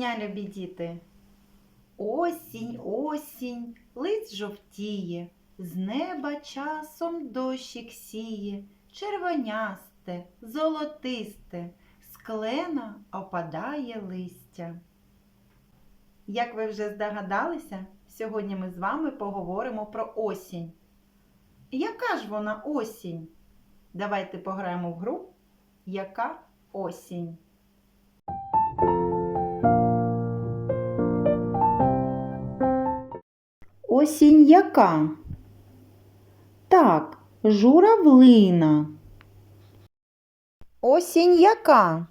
Дня, любі діти! Осінь, осінь, лист жовтіє, з неба часом дощик сіє, червонясте, золотисте, з клена опадає листя. Як ви вже здогадалися, сьогодні ми з вами поговоримо про осінь. Яка ж вона осінь? Давайте пограємо в гру Яка осінь? Осінь яка? Так, журавлина. Осінь яка?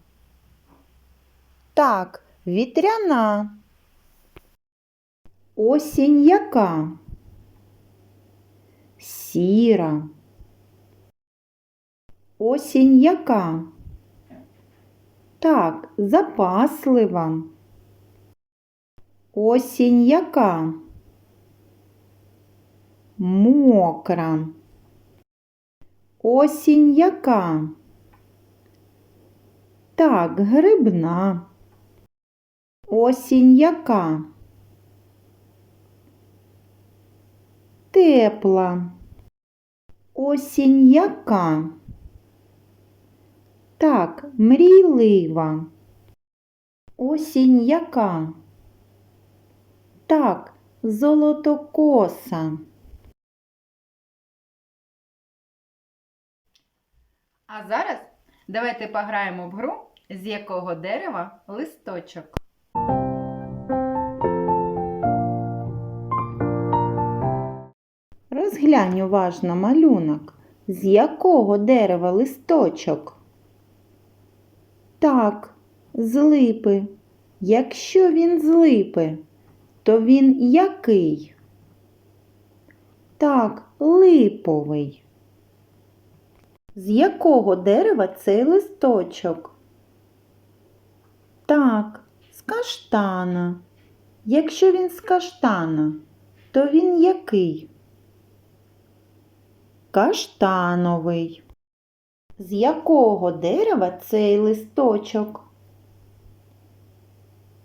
Так, вітряна. Осінь яка? Сіра. Осінь яка? Так, запаслива. Осінь яка? Мокра. Осінь яка? Так, грибна. Осінь яка? Тепла. Осінь яка? Так, мрійлива. Осінь яка? Так, золотокоса. А зараз давайте пограємо в гру, з якого дерева листочок. Розглянь уважно малюнок. З якого дерева листочок? Так, з липи. Якщо він з липи, то він який? Так, липовий. З якого дерева цей листочок? Так, з каштана. Якщо він з каштана, то він який? Каштановий. З якого дерева цей листочок?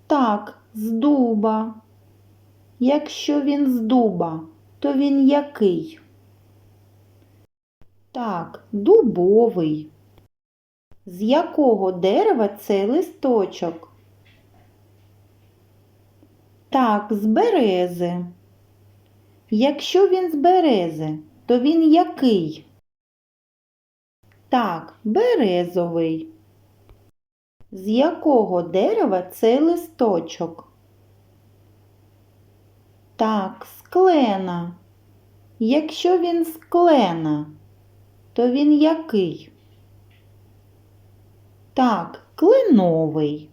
Так, з дуба. Якщо він з дуба, то він який? Так, дубовий. З якого дерева цей листочок? Так, з берези. Якщо він з берези, то він який? Так, березовий. З якого дерева цей листочок? Так, з клена. Якщо він з клена, то він який? Так, кленовий.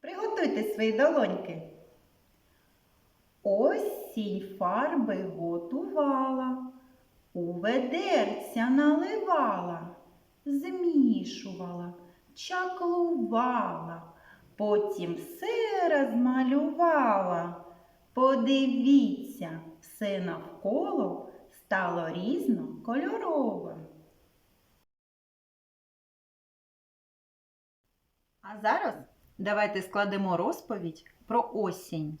Приготуйте свої долоньки. Осінь фарби готувала, у ведерця наливала, змішувала, чаклувала, потім все розмалювала. Подивіться, все навколо стало різнокольоровим. А зараз давайте складемо розповідь про осінь.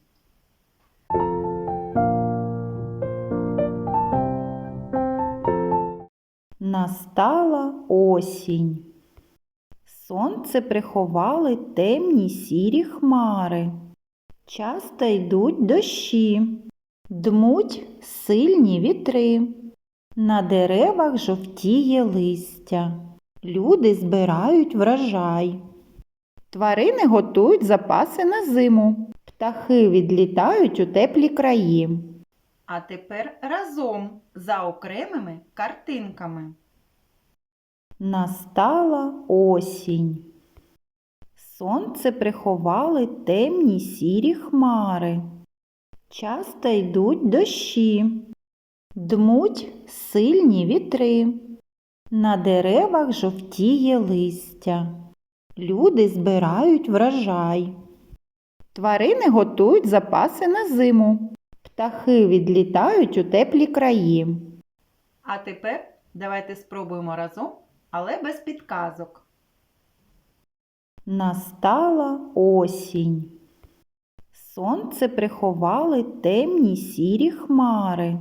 Настала осінь. Сонце приховали темні сірі хмари. Часто йдуть дощі, дмуть сильні вітри. На деревах жовтіє листя. Люди збирають врожай. Тварини готують запаси на зиму. Птахи відлітають у теплі краї. А тепер разом за окремими картинками. Настала осінь. Сонце приховали темні сірі хмари. Часто йдуть дощі, дмуть сильні вітри. На деревах жовтіє листя. Люди збирають врожай. Тварини готують запаси на зиму. Птахи відлітають у теплі краї. А тепер давайте спробуємо разом, але без підказок. Настала осінь. Сонце приховали темні сірі хмари.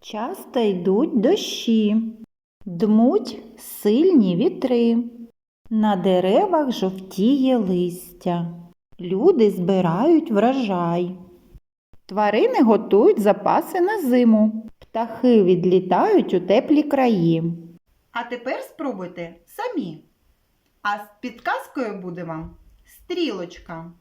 Часто йдуть дощі, дмуть сильні вітри. На деревах жовтіє листя. Люди збирають врожай. Тварини готують запаси на зиму. Птахи відлітають у теплі краї. А тепер спробуйте самі. А з підказкою буде вам стрілочка.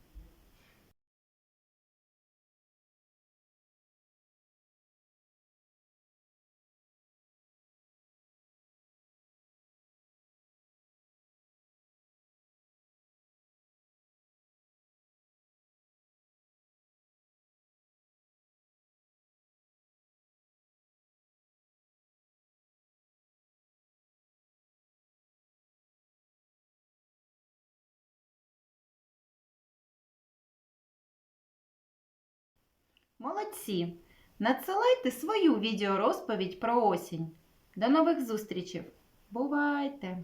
Молодці! Надсилайте свою відеорозповідь про осінь. До нових зустрічей! Бувайте!